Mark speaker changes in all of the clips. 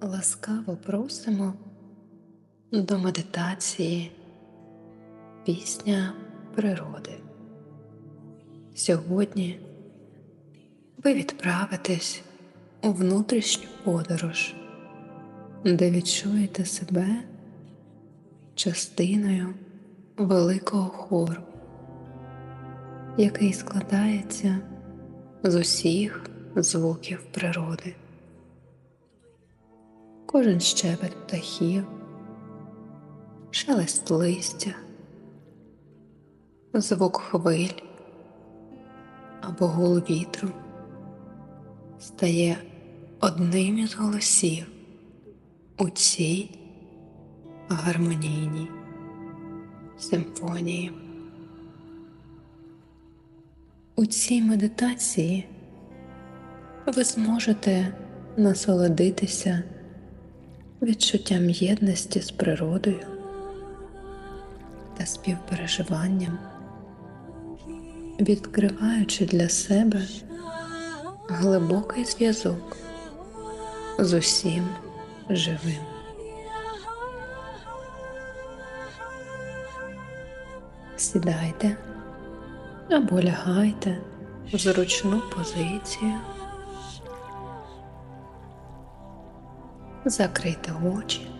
Speaker 1: Ласкаво просимо до медитації Пісня природи. Сьогодні ви відправитесь у внутрішню подорож, де відчуєте себе частиною великого хору, який складається з усіх звуків природи кожен щебет птахів, шелест листя, звук хвиль або гул вітру стає одним із голосів у цій гармонійній симфонії. У цій медитації ви зможете насолодитися відчуттям єдності з природою та співпереживанням, відкриваючи для себе глибокий зв'язок з усім живим. Сідайте або лягайте в зручну позицію. Закрийте очі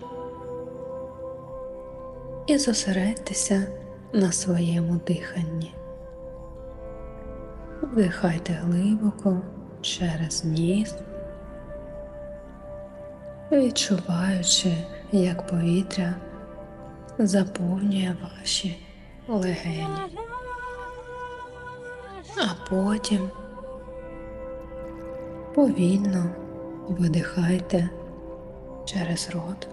Speaker 1: і зосередьтеся на своєму диханні. Вдихайте глибоко через ніс, відчуваючи, як повітря заповнює ваші легені, а потім повільно видихайте через рот,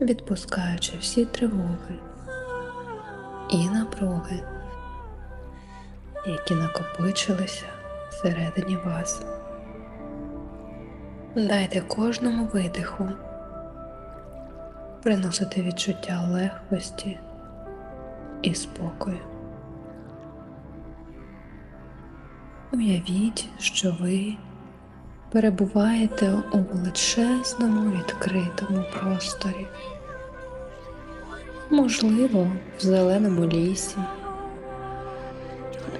Speaker 1: відпускаючи всі тривоги і напруги, які накопичилися всередині вас. Дайте кожному видиху приносити відчуття легкості і спокою. Уявіть, що ви перебуваєте у величезному відкритому просторі, можливо, в зеленому лісі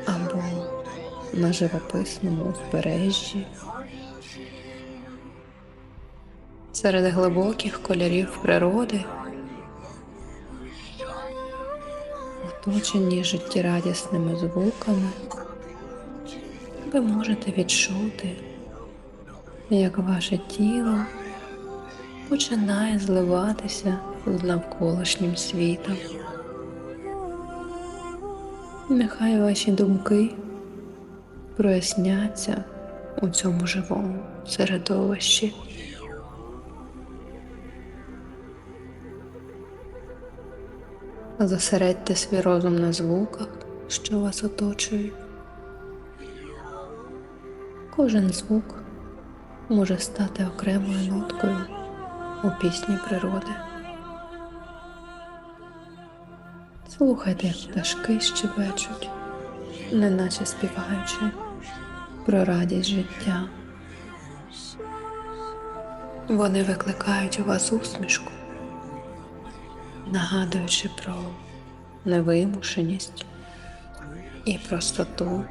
Speaker 1: або на живописному узбережжі. Серед глибоких кольорів природи, оточені життєрадісними звуками, ви можете відчути як ваше тіло починає зливатися з навколишнім світом. Нехай ваші думки проясняться у цьому живому середовищі. Зосередьте свій розум на звуках, що вас оточують. Кожен звук може стати окремою ноткою у пісні природи. Слухайте, як пташки щебечуть, неначе співаючи про радість життя. Вони викликають у вас усмішку, нагадуючи про невимушеність і простоту,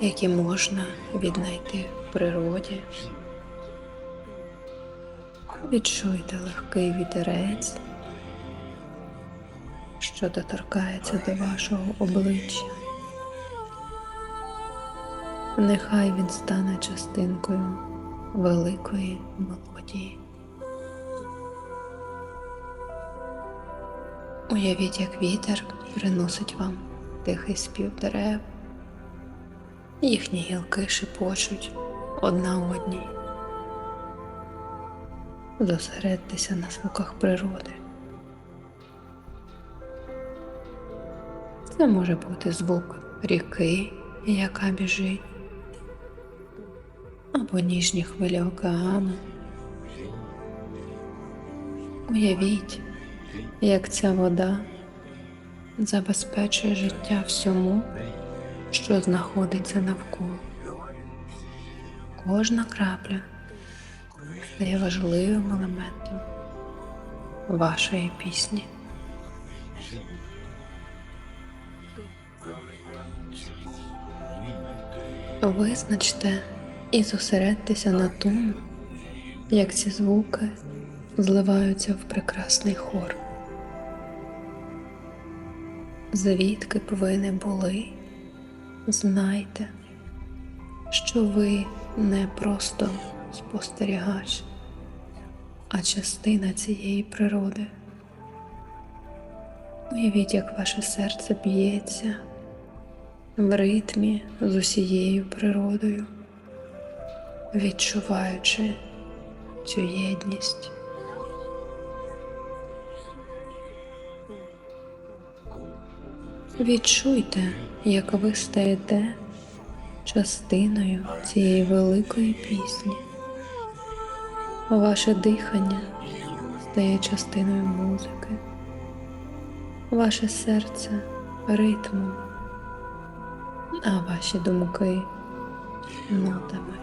Speaker 1: які можна віднайти природі. Відчуйте легкий вітерець, що доторкається до вашого обличчя. Нехай він стане частинкою великої мелодії. Уявіть, як вітер приносить вам тихий спів дерев, їхні гілки шепочуть одна одній. Зосередьтеся на звуках природи. Це може бути звук ріки, яка біжить, або ніжні хвилі океану. Уявіть, як ця вода забезпечує життя всьому, що знаходиться навколо кожна крапля стає важливим елементом вашої пісні. Визначте і зосередьтеся на тому, як ці звуки зливаються в прекрасний хор. Звідки не були, знайте, що ви не просто спостерігач, а частина цієї природи. Уявіть, як ваше серце б'ється в ритмі з усією природою, відчуваючи цю єдність. Відчуйте, як ви стаєте частиною цієї великої пісні. Ваше дихання стає частиною музики, ваше серце ритмом, а ваші думки нотами,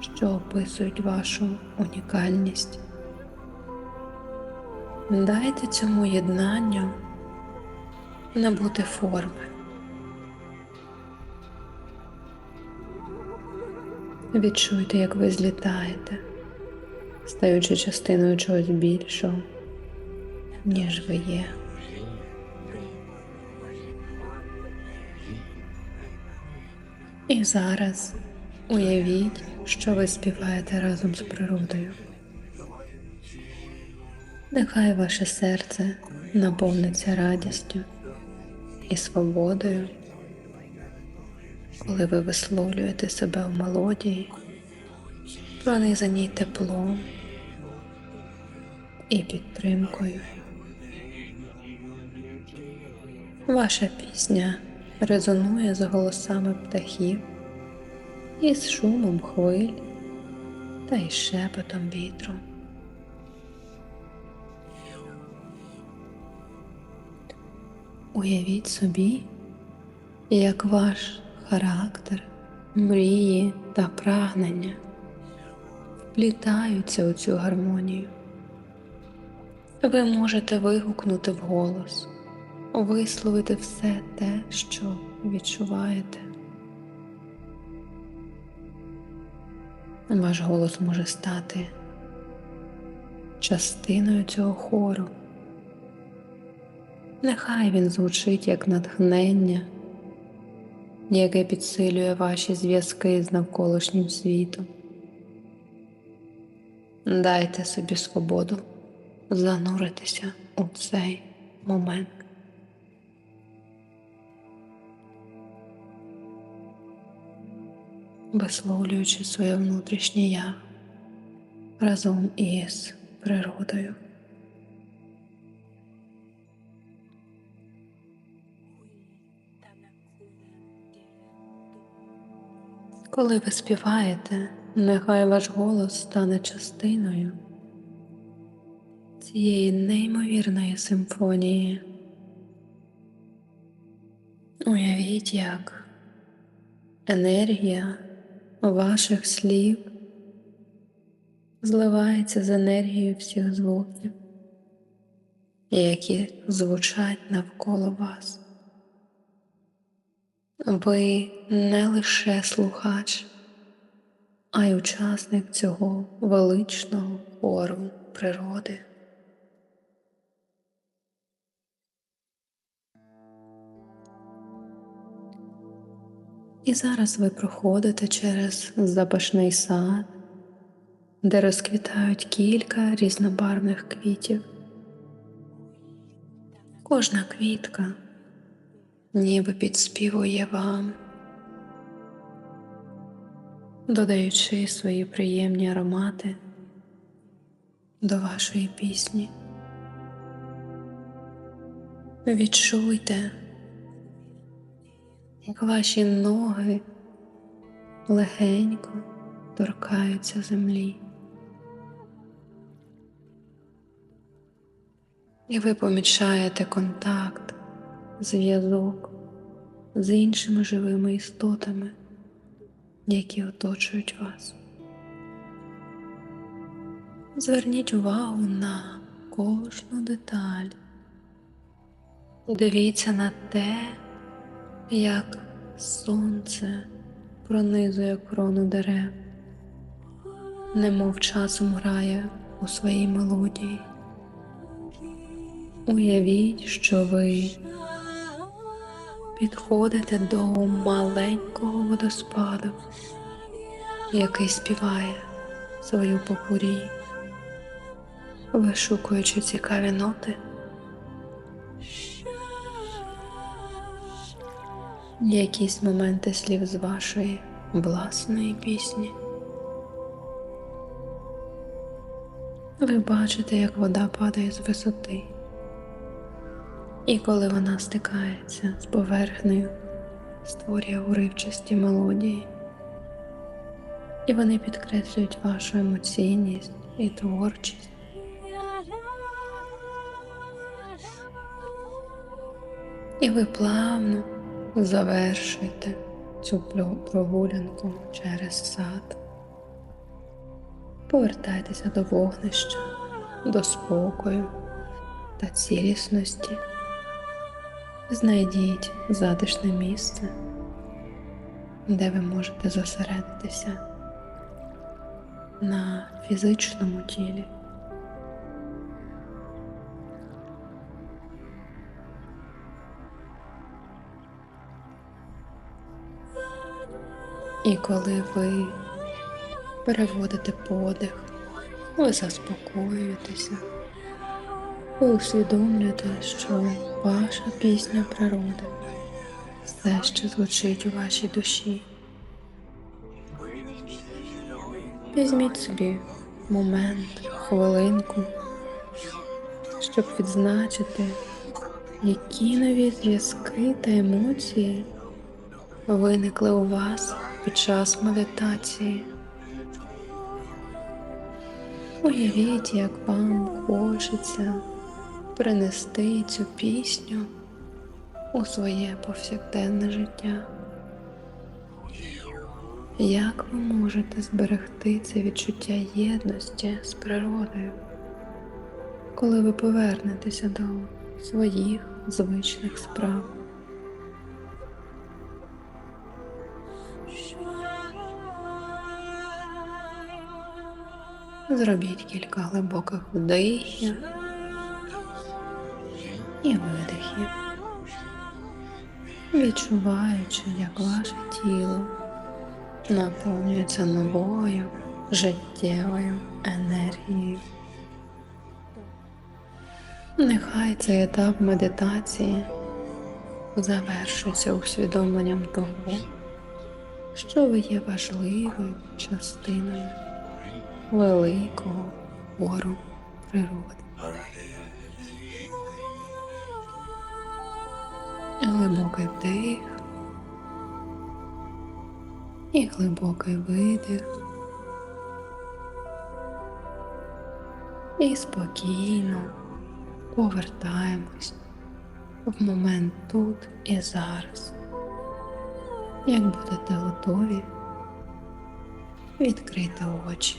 Speaker 1: що описують вашу унікальність. Дайте цьому єднанню набути форми. Відчуйте, як ви злітаєте, стаючи частиною чогось більшого, ніж ви є. І зараз уявіть, що ви співаєте разом з природою. Нехай ваше серце наповниться радістю і свободою, коли ви висловлюєте себе в мелодії, пронизаній теплом і підтримкою. Ваша пісня резонує з голосами птахів, і з шумом хвиль та із шепотом вітру. Уявіть собі, як ваш характер, мрії та прагнення вплітаються у цю гармонію. Ви можете вигукнути вголос, висловити все те, що відчуваєте. Ваш голос може стати частиною цього хору. Нехай він звучить як натхнення, яке підсилює ваші зв'язки з навколишнім світом. Дайте собі свободу зануритися у цей момент. Висловлюючи своє внутрішнє я разом із природою. Коли ви співаєте, нехай ваш голос стане частиною цієї неймовірної симфонії. Уявіть, як енергія ваших слів зливається з енергією всіх звуків, які звучать навколо вас. Ви не лише слухач, а й учасник цього величного хору природи. І зараз ви проходите через запашний сад, де розквітають кілька різнобарвних квітів. Кожна квітка ніби підспівує вам, додаючи свої приємні аромати до вашої пісні. Відчуйте, як ваші ноги легенько торкаються землі. І ви помічаєте контакт, зв'язок з іншими живими істотами, які оточують вас. Зверніть увагу на кожну деталь. Дивіться на те, як сонце пронизує крону дерев, немов часом грає у своїй мелодії. Уявіть, що ви підходите до маленького водоспаду, який співає свою попурі, вишукуючи цікаві ноти. Якісь моменти слів з вашої власної пісні. Ви бачите, як вода падає з висоти, і коли вона стикається з поверхнею, створює уривчасті мелодії, і вони підкреслюють вашу емоційність і творчість. І ви плавно завершуєте цю прогулянку через сад. Повертайтеся до вогнища, до спокою та цілісності. Знайдіть затишне місце, де ви можете зосередитися на фізичному тілі. І коли ви переводите подих, ви заспокоюєтеся, ви усвідомлюєте, що ваша пісня природи все ще звучить у вашій душі. Візьміть собі момент, хвилинку, щоб відзначити, які нові зв'язки та емоції виникли у вас під час медитації. Уявіть, як вам хочеться принести цю пісню у своє повсякденне життя. Як ви можете зберегти це відчуття єдності з природою, коли ви повернетеся до своїх звичних справ? Зробіть кілька глибоких вдихів і видихів, відчуваючи, як ваше тіло наповнюється новою життєвою енергією. Нехай цей етап медитації завершується усвідомленням того, що ви є важливою частиною великого хору природи. Глибокий вдих і глибокий видих. І спокійно повертаємось в момент тут і зараз. Як будете готові, відкрийте очі.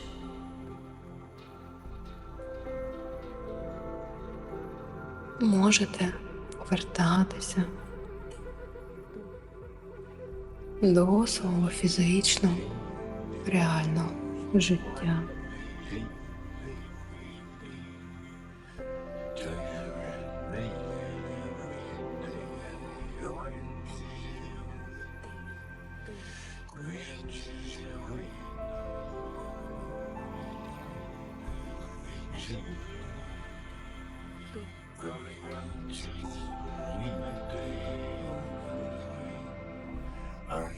Speaker 1: Можете повертатися до свого фізичного, реального життя. Thank you. Amen.